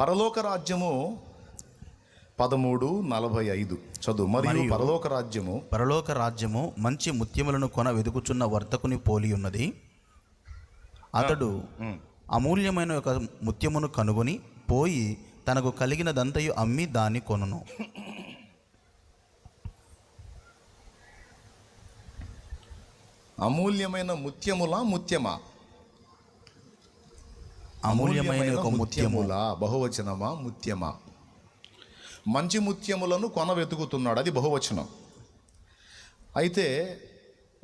పరలోక రాజ్యము పదమూడు నలభై ఐదు. చదువు. మరియు పరలోక రాజ్యము పరలోక రాజ్యము మంచి ముత్యములను కొన వెతుకుచున్న వర్తకుని పోలి ఉన్నది. అతడు అమూల్యమైన ఒక ముత్యమును కనుగొని పోయి తనకు కలిగినదంతయు అమ్మి దాన్ని కొనును. అమూల్యమైన ముత్యములా ముత్యమా? అమూల్యమైన ఒక ముత్యము. ముత్యములా? బహువచనమా? ముత్యమా? మంచి ముత్యములను కొన వెతుకుతున్నాడు. అది బహువచనం. అయితే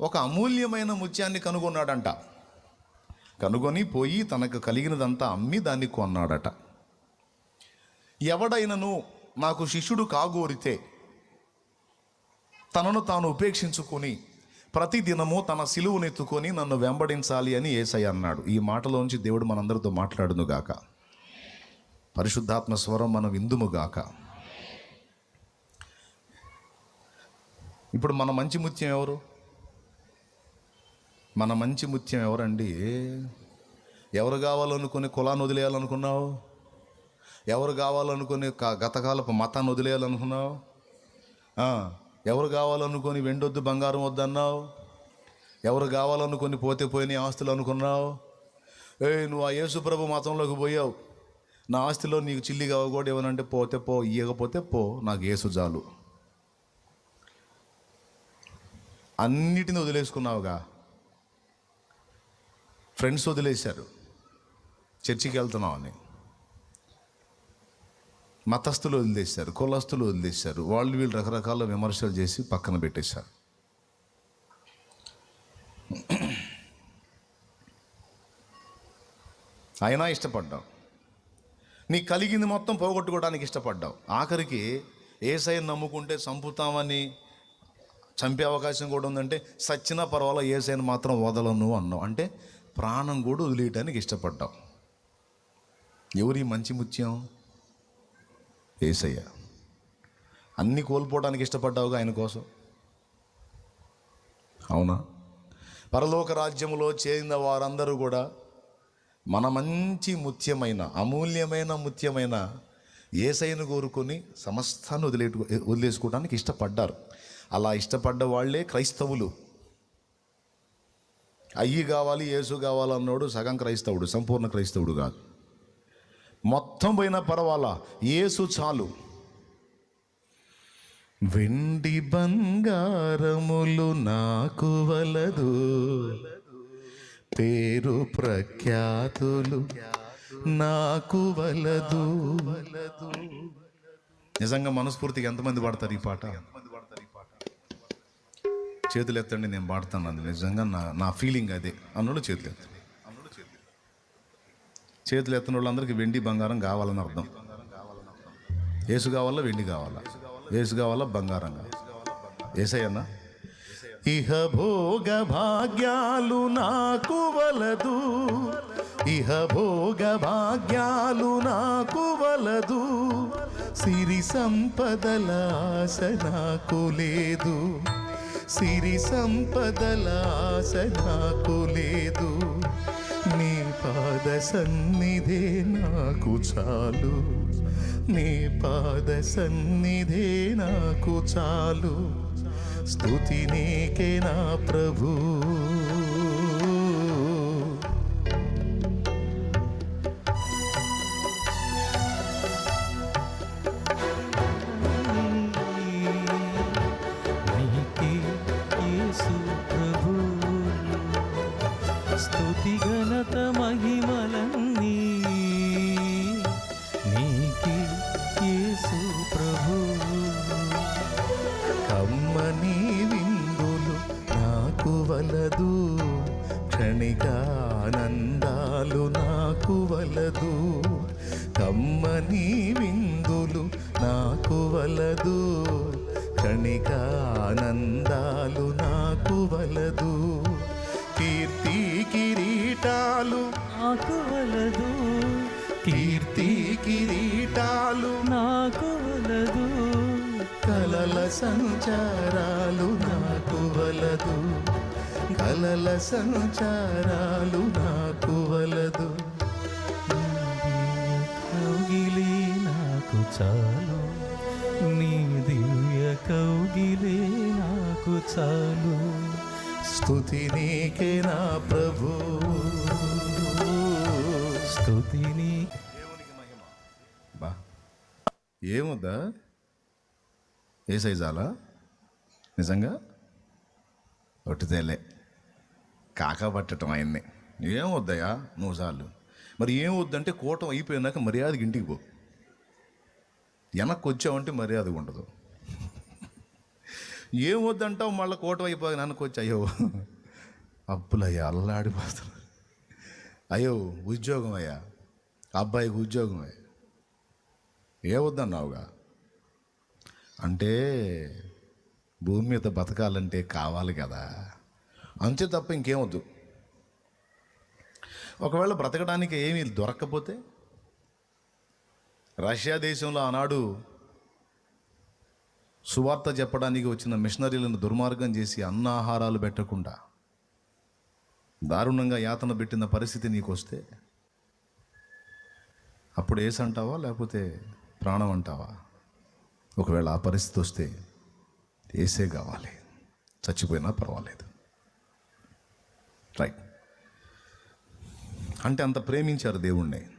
ఒక అమూల్యమైన ముత్యాన్ని కనుగొన్నాడంట. కనుగొని పోయి తనకు కలిగినదంతా అమ్మి దాన్ని కొన్నాడట. ఎవడైనను నాకు శిష్యుడు కాగోరితే తనను తాను ఉపేక్షించుకొని ప్రతి దినము తన సిలువునెత్తుకొని నన్ను వెంబడించాలి అని ఏసయ్య అన్నాడు. ఈ మాటలోంచి దేవుడు మనందరితో మాట్లాడునుగాక పరిశుద్ధాత్మ స్వరం మనం విందుముగాక ఇప్పుడు మన మంచి ముత్యం ఎవరు? మన మంచి ముత్యం ఎవరండి? ఎవరు కావాలనుకుని కులాన్ని వదిలేయాలనుకున్నావు? ఎవరు కావాలనుకుని గతకాలపు మతాన్ని వదిలేయాలనుకున్నావు? ఎవరు కావాలనుకొని వెండొద్దు బంగారం వద్దన్నావు? ఎవరు కావాలనుకొని పోతే పోయిన ఆస్తులు అనుకున్నావు? ఏ నువ్వు ఆ యేసుప్రభు మతంలోకి పోయావు. నా ఆస్తిలో నీకు చిల్లి కావకూడదు ఏమనంటే పోతే పో ఇయ్యకపోతే పో నాకు ఏసు చాలు. అన్నిటిని వదిలేసుకున్నావుగా. ఫ్రెండ్స్ వదిలేశారు. చర్చికి వెళ్తున్నామని మతస్థులు వదిలేశారు కులస్తులు వదిలేశారు. వాళ్ళు వీళ్ళు రకరకాల విమర్శలు చేసి పక్కన పెట్టేశారు. అయినా ఇష్టపడ్డావు. నీ కలిగింది మొత్తం పోగొట్టుకోవడానికి ఇష్టపడ్డావు. ఆఖరికి ఏసైని నమ్ముకుంటే చంపుతామని చంపే అవకాశం కూడా ఉందంటే సచ్చినా పర్వాలా ఏసైని మాత్రం వదలను అన్నావు. అంటే ప్రాణం కూడా వదిలేయటానికి ఇష్టపడ్డావు. ఎవరి మంచి ముత్యం? ఏసయ్య అన్నీ కోల్పోవడానికి ఇష్టపడ్డావుగా ఆయన కోసం. అవునా? పరలోక రాజ్యములో చేరిన వారందరూ కూడా మన మంచి ముత్యమైన అమూల్యమైన ముత్యమైన ఏసైను కోరుకొని సమస్తాన్ని వదిలే వదిలేసుకోవడానికి ఇష్టపడ్డారు. అలా ఇష్టపడ్డ వాళ్ళే క్రైస్తవులు. అయ్యి కావాలి యేసు కావాలన్నోడు సగం క్రైస్తవుడు సంపూర్ణ క్రైస్తవుడు కాదు. మొత్తం పోయినా పర్వాలా? యేసు చాలు. వెండి బంగారములు నాకు వలదు. పేరు ప్రఖ్యాతులు నాకు వలదు. నిజంగా మనస్ఫూర్తిగా ఎంతమంది పాడతారు ఈ పాట? చేతులు ఎత్తండి నేను పాడతాను. అది నిజంగా నా నా ఫీలింగ్ అదే. అన్నోళ్ళు చేతులు ఎత్తండి చేతులు ఎత్తిన వాళ్ళందరికీ వెండి బంగారం కావాలని అర్థం. ఏసు కావాలా వెండి కావాలా? ఏసు కావాలా బంగారం ఏసయ్యన్నా? ఇహ భోగ భాగ్యాలు నాకు వలదు. ఇహ భోగ భాగ్యాలు నాకు వలదు. సిరి సంపదల ఆశ నాకు లేదు. సిరి సంపదల ఆశ నాకు లేదు. పాద సన్నిధే నాకు చాలు. నీ పాద సన్నిధే నాకు చాలు. స్తుతి నీకే నా ప్రభు. వలదు కీర్తి కిరీటాలు నాకు వలదు. కీర్తి కిరీటాలు నాకు వలదు. కలల సంచారాలు నాకు వలదు. కలల సంచారాలు నాకు వలదు. కౌగిలి చాలు. నీ దివ్య కౌగిలే నాకు చాలు. స్థుతి నీకే నా ప్రభు స్తుతిని బా. ఏముద్దా ఏ సైజాలా నిజంగా? ఒట్టితేలే కాకా పట్టడం ఆయన్ని ఏం వద్దయా నువ్వు చాలు. మరి ఏం వద్దంటే కూటం అయిపోయినాక మర్యాదకి ఇంటికి పో. వెనక్కి వచ్చావంటే మర్యాద ఉండదు ఏం వద్దంటావు? మళ్ళీ కూటం అయిపోయి వెనక్కి అయ్యో. అప్పులయ్యా అల్లాడిపోతున్నా. అయ్యో ఉద్యోగం అయ్యా. అబ్బాయికి ఉద్యోగమే ఏ వద్దన్నావుగా? అంటే భూమి మీద బతకాలంటే కావాలి కదా. అంతే తప్ప ఇంకేమొద్దు ఒకవేళ బ్రతకడానికి ఏమీ దొరక్కపోతే రష్యా దేశంలో ఆనాడు సువార్త చెప్పడానికి వచ్చిన మిషనరీలను దుర్మార్గం చేసి అన్న ఆహారాలు పెట్టకుండా దారుణంగా యాతన పెట్టిన పరిస్థితి నీకు వస్తే అప్పుడు ఏసు అంటావా లేకపోతే ప్రాణం అంటావా? ఒకవేళ ఆ పరిస్థితి వస్తే ఏసే కావాలి. చచ్చిపోయినా పర్వాలేదు. రైట్ అంటే అంత ప్రేమించారు దేవుణ్ణి.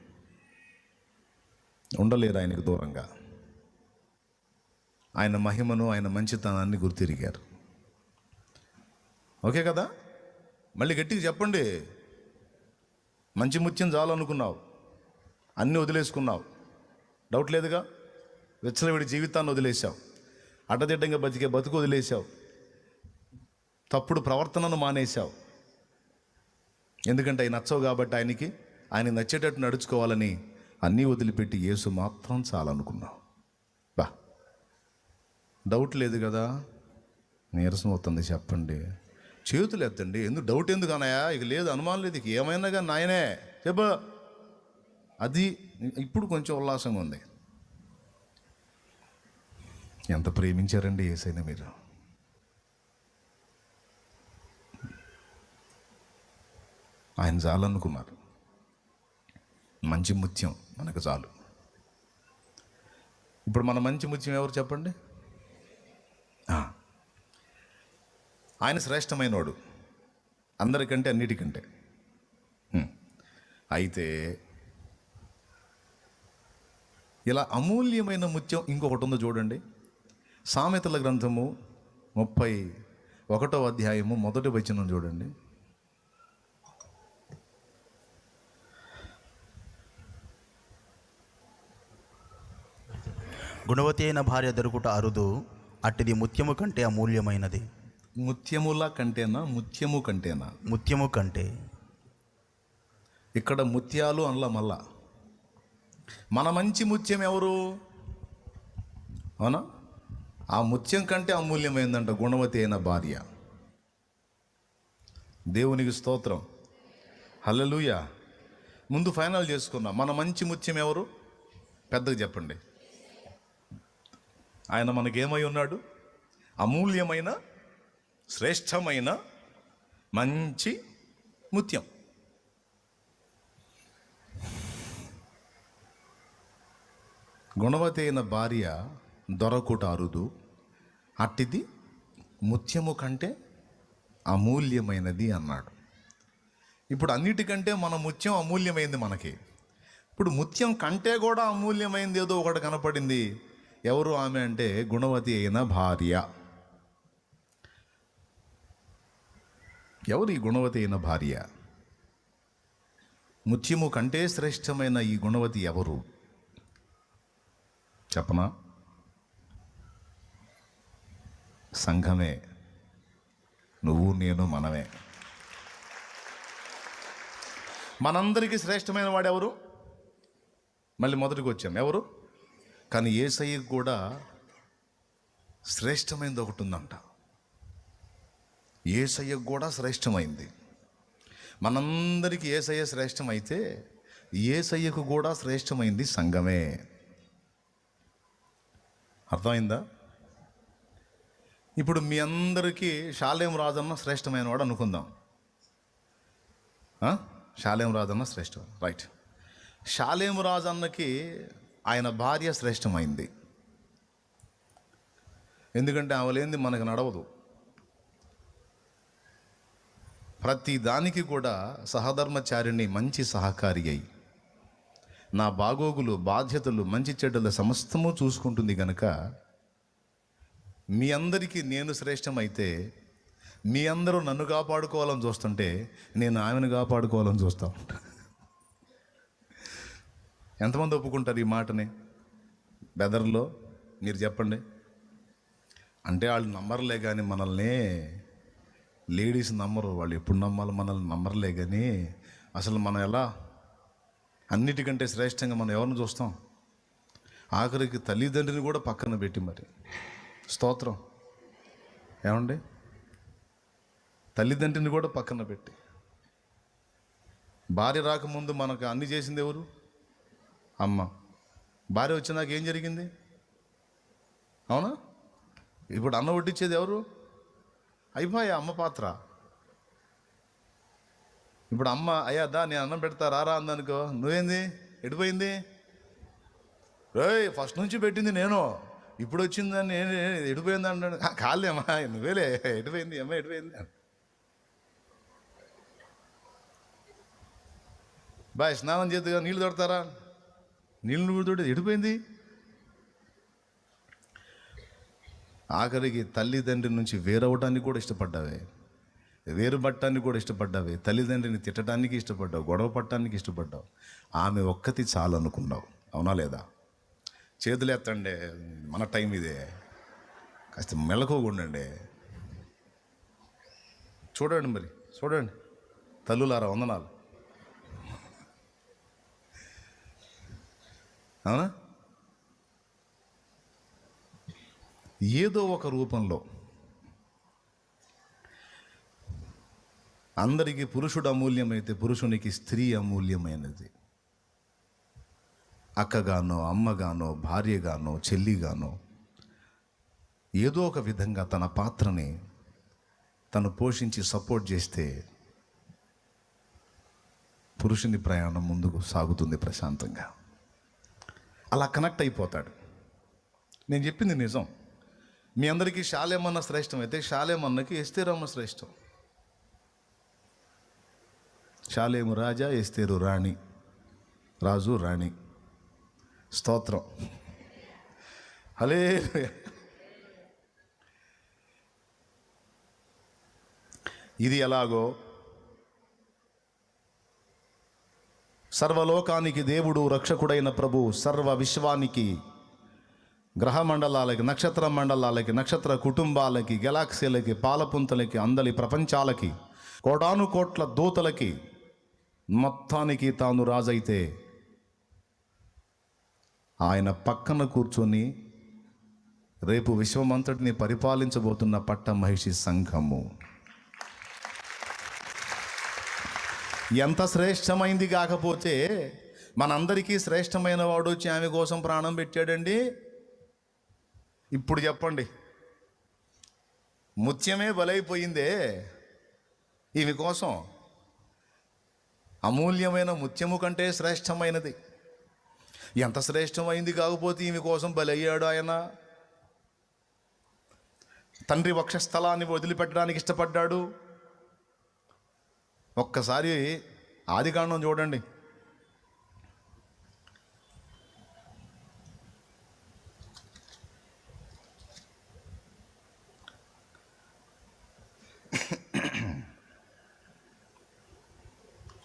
ఉండలేరు ఆయనకు దూరంగా. ఆయన మహిమను ఆయన మంచితనాన్ని గుర్తిరిగారు. ఓకే కదా? మళ్ళీ గట్టిగా చెప్పండి. మంచి ముత్యం చాలనుకున్నావు. అన్నీ వదిలేసుకున్నావు. డౌట్ లేదుగా? విచ్చలవిడి జీవితాన్ని వదిలేశావు. అడ్డదిడ్డంగా బతికే బతుకు వదిలేశావు. తప్పుడు ప్రవర్తనను మానేశావు. ఎందుకంటే అవి నచ్చవు కాబట్టి ఆయనకి ఆయన నచ్చేటట్టు నడుచుకోవాలని అన్నీ వదిలిపెట్టి యేసు మాత్రం చాలనుకున్నావు. డౌట్ లేదు కదా? నీరసం అవుతుంది చెప్పండి. చేతులు ఎత్తండి. ఎందుకు? డౌట్ ఎందుకు అన్నాయా ఇక లేదు అనుమానం లేదు. ఇక ఏమైనా కానీ నాయనే. చెప్ప. అది ఇప్పుడు కొంచెం ఉల్లాసంగా ఉంది. ఎంత ప్రేమించారండి ఏసైనా మీరు? ఆయన చాలనుకున్నారు మంచి ముత్యం మనకు చాలు. ఇప్పుడు మన మంచి ముత్యం ఎవరు చెప్పండి? ఆయన శ్రేష్టమైనవాడు అందరికంటే అన్నిటికంటే. అయితే ఇలా అమూల్యమైన ముత్యం ఇంకొకటి ఉందో చూడండి. సామెతల గ్రంథము ముప్పై ఒకటో అధ్యాయము మొదటి వచనం చూడండి. గుణవతి అయిన భార్య దొరుకుట అరుదు అట్టిది ముత్యము కంటే అమూల్యమైనది. ముత్యముల కంటేనా? ముత్యము కంటేనా? ముత్యము కంటే. ఇక్కడ ముత్యాలు అనలా మళ్ళా. మన మంచి ముత్యం ఎవరు? అవునా? ఆ ముత్యం కంటే అమూల్యమైందంట గుణవతి అయిన భార్య. దేవునికి స్తోత్రం. హల్లెలూయ. ముందు ఫైనల్ చేసుకున్నాం. మన మంచి ముత్యం ఎవరు? పెద్దగా చెప్పండి. ఆయన మనకేమై ఉన్నాడు? అమూల్యమైన శ్రేష్టమైన మంచి ముత్యం. గుణవతి అయిన భార్య దొరకుట అరుదు. అట్టిది ముత్యము కంటే అమూల్యమైనది అన్నాడు. ఇప్పుడు అన్నిటికంటే మన ముత్యం అమూల్యమైంది మనకి. ఇప్పుడు ముత్యం కంటే కూడా అమూల్యమైంది ఏదో ఒకటి కనపడింది. ఎవరు ఆమె అంటే గుణవతి అయిన భార్య. ఎవరు ఈ గుణవతి అయిన భార్య. ముత్యము కంటే శ్రేష్టమైన ఈ గుణవతి ఎవరు? చెప్పనా? సంఘమే. నువ్వు నేను మనమే. మనందరికీ శ్రేష్టమైన వాడు ఎవరు? మళ్ళీ మొదటికి వచ్చాం. ఎవరు? కానీ ఏసయ్యకు కూడా శ్రేష్టమైనది ఒకటి ఉందంట. ఏసయ్యకు కూడా శ్రేష్టమైంది. మనందరికీ ఏసయ్య శ్రేష్టమైతే ఏసయ్యకు కూడా శ్రేష్టమైంది సంఘమే. అర్థమైందా? ఇప్పుడు మీ అందరికీ శాలేం రాజన్న శ్రేష్టమైన వాడు అనుకుందాం శాలేం రాజన్న శ్రేష్టం. రైట్. శాలేం రాజన్నకి ఆయన భార్య శ్రేష్టమైంది. ఎందుకంటే ఆమె లేనిది మనకు నడవదు. ప్రతి దానికి కూడా సహధర్మచారిణి మంచి సహకారి అయి. నా బాగోగులు బాధ్యతలు మంచి చెడ్డల సమస్తము చూసుకుంటుంది గనక మీ అందరికీ నేను శ్రేష్టమైతే మీ అందరూ నన్ను కాపాడుకోవాలని చూస్తుంటే నేను ఆమెను కాపాడుకోవాలని చూస్తా ఉంటా. ఎంతమంది ఒప్పుకుంటారు ఈ మాటని? బెదర్లో? మీరు చెప్పండి. అంటే వాళ్ళు నమ్మర్లే కానీ మనల్ని లేడీస్ నమ్మరు వాళ్ళు ఎప్పుడు నమ్మాలి మనల్ని నమ్మరలే కానీ అసలు మనం ఎలా? అన్నిటికంటే శ్రేష్టంగా మనం ఎవరిని చూస్తాం? ఆఖరికి తల్లిదండ్రిని కూడా పక్కన పెట్టి మరి. స్తోత్రం. ఏమండి? తల్లిదండ్రిని కూడా పక్కన పెట్టి. భార్య రాకముందు మనకు అన్ని చేసింది ఎవరు? అమ్మ. భార్య వచ్చినాక ఏం జరిగింది? అవునా? ఇప్పుడు అన్న వడ్డించేది ఎవరు? అయిపోయా అమ్మ పాత్ర? ఇప్పుడు అమ్మ అయ్యా దా నేను అన్నం పెడతా రారా అందనుకో. నువ్వేంది? ఎడిపోయింది రేయ్ ఫస్ట్ నుంచి పెట్టింది నేను. ఇప్పుడు వచ్చిందని నేను ఎడిపోయింది అంటాడు. కాలేమ్మా నువ్వేలే. ఎడిపోయింది అమ్మ ఎడిపోయింది బాయ్ స్నానం చేద్దుగా నీళ్ళు తొడతారా? నీళ్ళు నువ్వు ఎడిపోయింది ఆఖరికి తల్లిదండ్రి నుంచి వేరవటానికి కూడా ఇష్టపడ్డావే. వేరుపట్టానికి కూడా ఇష్టపడ్డావే. తల్లిదండ్రిని తిట్టడానికి ఇష్టపడ్డావు. గొడవ పట్టడానికి ఇష్టపడ్డావు. ఆమె ఒక్కతి చాలు అనుకున్నావు. అవునా లేదా? చేతులు ఎత్తండి. మన టైం ఇదే. కాస్త మెలకోకుండండి చూడండి మరి. చూడండి. తల్లులారా వందనాలు. అవునా? ఏదో ఒక రూపంలో. అందరికీ పురుషుడు అమూల్యమైతే పురుషునికి స్త్రీ అమూల్యమైనది. అక్కగానో అమ్మగానో భార్యగానో చెల్లిగానో ఏదో ఒక విధంగా తన పాత్రని తను పోషించి సపోర్ట్ చేస్తే పురుషుని ప్రయాణం ముందుకు సాగుతుంది ప్రశాంతంగా. అలా కనెక్ట్ అయిపోతాడు. నేను చెప్పింది నిజం. మీ అందరికీ శాలేమన్న శ్రేష్టం. అయితే శాలేమన్నకి ఎస్తేరమ్మ శ్రేష్టం. శాలేము రాజా ఎస్తేరు రాణి. రాజు రాణి. స్తోత్రం. హలే ఇది ఎలాగో? సర్వలోకానికి దేవుడు రక్షకుడైన ప్రభు సర్వ విశ్వానికి గ్రహ మండలాలకి నక్షత్ర మండలాలకి నక్షత్ర కుటుంబాలకి గెలాక్సీలకి పాలపుంతలకి అందలి ప్రపంచాలకి కోటాను కోట్ల దూతలకి మొత్తానికి తాను రాజైతే ఆయన పక్కన కూర్చొని రేపు విశ్వమంతటిని పరిపాలించబోతున్న పట్ట మహిషి సంఘము. ఎంత శ్రేష్టమైంది కాకపోతే మనందరికీ శ్రేష్టమైన వాడు వచ్చి ఆమె కోసం ప్రాణం పెట్టాడండి. ఇప్పుడు చెప్పండి. ముత్యమే బలైపోయిందే. ఈమె కోసం అమూల్యమైన ముత్యము కంటే శ్రేష్టమైనది. ఎంత శ్రేష్టమైంది కాకపోతే ఈమె కోసం బలయ్యాడు ఆయన. తండ్రి వక్షస్థలాన్ని వదిలిపెట్టడానికి ఇష్టపడ్డాడు. ఒక్కసారి ఆదికాండం చూడండి.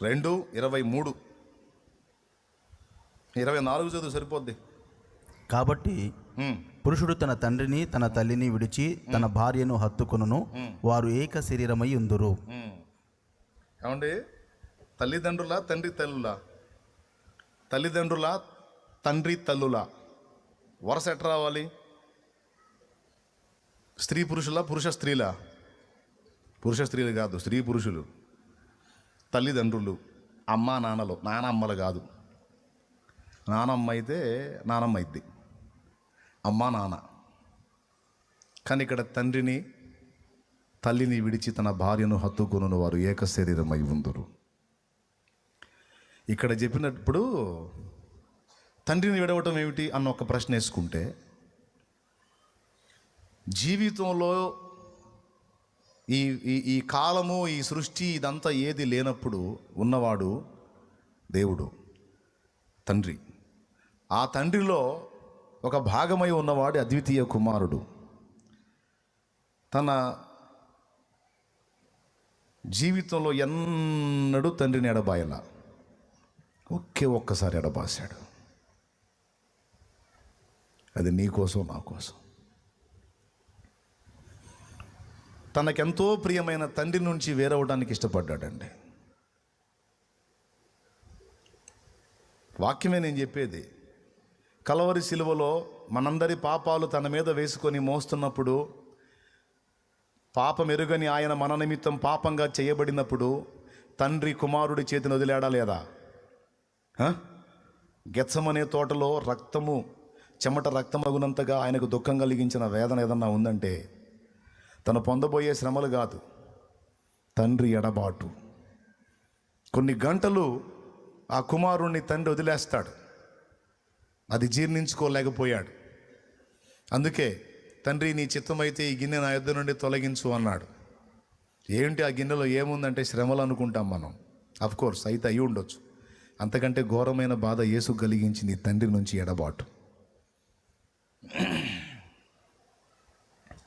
రెండు ఇరవై మూడు. ఇరవై నాలుగు చదువు సరిపోద్ది. కాబట్టి పురుషుడు తన తండ్రిని తన తల్లిని విడిచి తన భార్యను హత్తుకొనును. వారు ఏక శరీరమై ఉందురు. ఏమండి? తల్లిదండ్రుల తండ్రి తల్లుల? తల్లిదండ్రుల తండ్రి తల్లుల? వరుస ఎట్లా రావాలి? స్త్రీ పురుషుల పురుష స్త్రీల? పురుష స్త్రీలు కాదు స్త్రీ పురుషులు. తల్లిదండ్రులు అమ్మ నాన్నలు నానమ్మలు కాదు. నానమ్మ అయితే నానమ్మ అయింది అమ్మ నాన్న. కానీ ఇక్కడ తండ్రిని తల్లిని విడిచి తన భార్యను హత్తుకొనును వారు ఏక శరీరమై ఉందరు. ఇక్కడ చెప్పినప్పుడు తండ్రిని విడవటం ఏమిటి అన్న ఒక ప్రశ్న వేసుకుంటే జీవితంలో ఈ ఈ ఈ కాలము ఈ సృష్టి ఇదంతా ఏది లేనప్పుడు ఉన్నవాడు దేవుడు తండ్రి. ఆ తండ్రిలో ఒక భాగమై ఉన్నవాడు అద్వితీయ కుమారుడు. తన జీవితంలో ఎన్నడూ తండ్రిని ఎడబాయల. ఒకే ఒక్కసారి ఎడబాసాడు అది నీ కోసం నా కోసం. తనకెంతో ప్రియమైన తండ్రి నుంచి వేరవడానికి ఇష్టపడ్డాడండి వాక్యమే నేను చెప్పేది కలవరి శిలువలో మనందరి పాపాలు తన మీద వేసుకొని మోస్తున్నప్పుడు పాపం ఎరుగని ఆయన మన నిమిత్తం పాపంగా చేయబడినప్పుడు తండ్రి కుమారుడి చేతిని వదిలేడా లేదా హ? గెచ్చమనే తోటలో రక్తము చెమట రక్తమగునంతగా ఆయనకు దుఃఖం కలిగించిన వేదన ఏదన్నా ఉందంటే తను పొందబోయే శ్రమలు కాదు తండ్రి ఎడబాటు. కొన్ని గంటలు ఆ కుమారుణ్ణి తండ్రి వదిలేస్తాడు. అది జీర్ణించుకోలేకపోయాడు. అందుకే తండ్రి నీ చిత్తమైతే ఈ గిన్నె నా యొద్ద నుండి తొలగించు అన్నాడు. ఏంటి ఆ గిన్నెలో ఏముందంటే శ్రమలు అనుకుంటాం మనం. అఫ్ కోర్స్ అయితే అయి ఉండొచ్చు. అంతకంటే ఘోరమైన బాధ యేసు కలిగించింది తండ్రి నుంచి ఎడబాటు.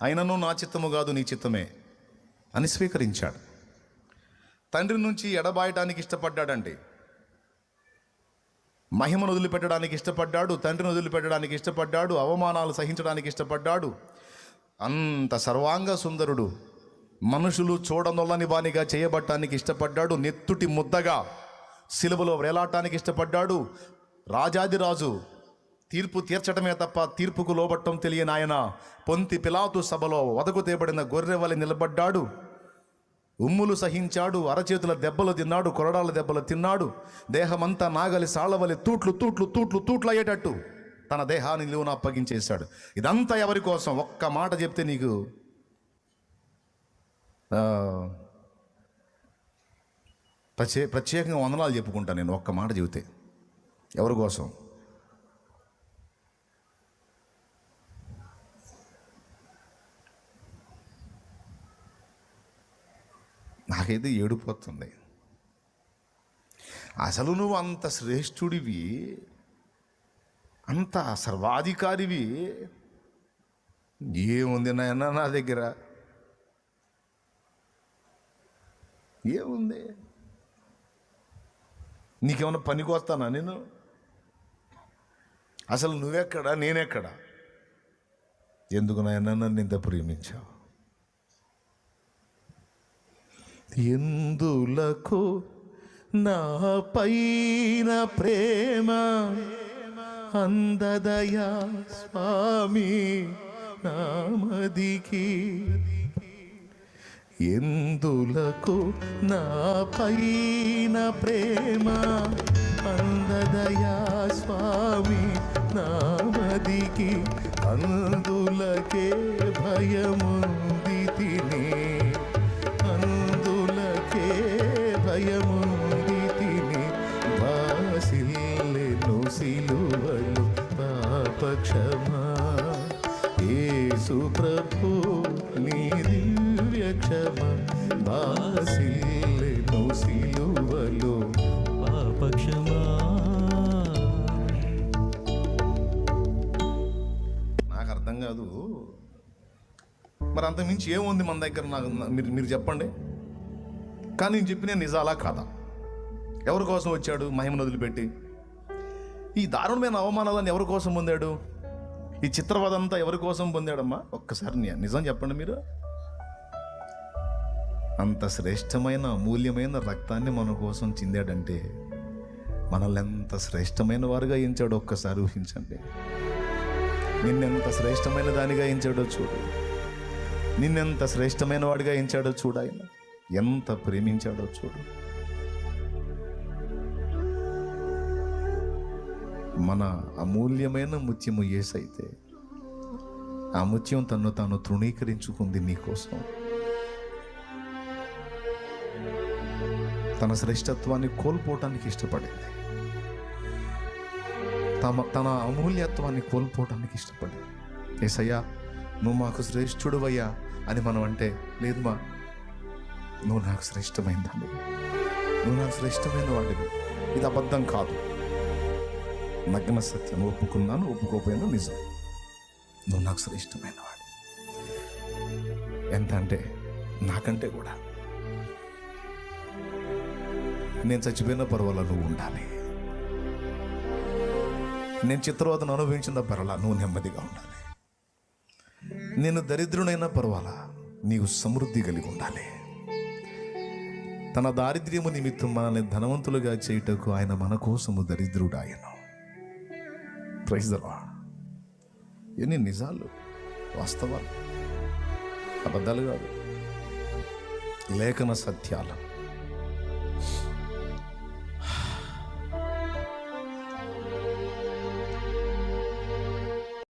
అయినను నా చిత్తము కాదు నీ చిత్తమే అని స్వీకరించాడు. తండ్రి నుంచి ఎడబాయటానికి ఇష్టపడ్డాడండి. మహిమను వదిలిపెట్టడానికి ఇష్టపడ్డాడు తండ్రిని వదిలిపెట్టడానికి ఇష్టపడ్డాడు అవమానాలు సహించడానికి ఇష్టపడ్డాడు. అంత సర్వాంగ సుందరుడు మనుషులు చూడనొల్లని వానిగా చేయబట్టానికి ఇష్టపడ్డాడు. నెత్తుటి ముద్దగా సిలువలో వేలాటానికి ఇష్టపడ్డాడు. రాజాదిరాజు తీర్పు తీర్చడమే తప్ప తీర్పుకు లోబట్టం తెలియని ఆయన పొంతి పిలాతు సభలో వదకు తేబడిన గొర్రెవలి నిలబడ్డాడు. ఉమ్ములు సహించాడు అరచేతుల దెబ్బలు తిన్నాడు కొరడాల దెబ్బలు తిన్నాడు. దేహమంతా నాగలి సాళ్ళవలి తూట్లు తూట్లు తూట్లు తూట్లు అయ్యేటట్టు తన దేహాన్ని నిలువున అప్పగించేశాడు. ఇదంతా ఎవరి కోసం? ఒక్క మాట చెప్తే నీకు ప్రత్యే ప్రత్యేకంగా వందనాలు చెప్పుకుంటాను నేను ఒక్క మాట చెబితే. ఎవరి కోసం? నాకైతే ఏడిపోతుంది. అసలు నువ్వు అంత శ్రేష్ఠుడివి అంత సర్వాధికారివి. ఏముంది నాయన నా దగ్గర? ఏముంది? నీకేమైనా పనికొస్తానా నేను అసలు నువ్వెక్కడా నేనెక్కడా? ఎందుకు నాయన నన్ను ఇంత ప్రేమించావు? ఎందులకు నా పైన ప్రేమ? అందదయా స్వామి నామదికి. ఎందులకు నా పైన ప్రేమ? అందదయా స్వామి నామదికి. అందులకే భయముంది తిని. భయముంది తిని భాసిల్లెను సిలువలు పాపక్షమా. యేసు ప్రభు నీ దివ్య క్షమ భాసిల్లెను సిలువలు పాపక్షమా. నాకు అర్థం కాదు. మరి అంత మించి ఏముంది మన దగ్గర నాకు? మీరు మీరు చెప్పండి. కానీ నేను చెప్పిన నిజాలా కాదా? ఎవరి కోసం వచ్చాడు మహిమను వదిలిపెట్టి? ఈ దారుణమైన అవమానాలను ఎవరి కోసం పొందాడు? ఈ చిత్రవదంతా ఎవరి కోసం పొందాడమ్మా? ఒక్కసారి నిజం చెప్పండి మీరు. అంత శ్రేష్టమైన అమూల్యమైన రక్తాన్ని మన కోసం చిందాడంటే మనల్ని ఎంత శ్రేష్టమైన వారుగా ఎంచాడో ఒక్కసారి ఊహించండి. నిన్నెంత శ్రేష్టమైన దానిగా ఎంచాడో చూడు. నిన్నెంత శ్రేష్టమైన వాడిగా ఎంచాడో చూడు ఎంత ప్రేమించాడో చూడు. మన అమూల్యమైన ముత్యము ఏసైతే ఆ ముత్యం తను తాను తృణీకరించుకుంది నీకోసం. తన శ్రేష్టత్వాన్ని కోల్పోవటానికి ఇష్టపడింది. తమ తన అమూల్యత్వాన్ని కోల్పోవటానికి ఇష్టపడింది. ఏసయ్యా నువ్వు మాకు శ్రేష్ఠుడువయ్యా అని మనం అంటే లేదు మా నువ్వు నాకు శ్రేష్టమైన నువ్వు నాకు శ్రేష్టమైన వాడివి. ఇది అబద్ధం కాదు. నగ్న సత్యం ఒప్పుకున్నాను ఒప్పుకోపోయినా నిజం. నువ్వు నాకు శ్రేష్టమైన వాడు ఎంత అంటే నాకంటే కూడా. నేను చచ్చిపోయిన పర్వాలా నువ్వు ఉండాలి. నేను చిత్రవదను అనుభవించిన పర్వాలా నువ్వు నెమ్మదిగా ఉండాలి. నేను దరిద్రునైనా పర్వాలా నీవు సమృద్ధి కలిగి ఉండాలి. తన దారిద్ర్యము నిమిత్తం మనల్ని ధనవంతులుగా చేయుటకు ఆయన మన కోసము దరిద్రుడు ఆయన ఎన్ని నిజాలు వాస్తవాలు అబద్ధాలు కాదు. లేఖన సత్యాలు.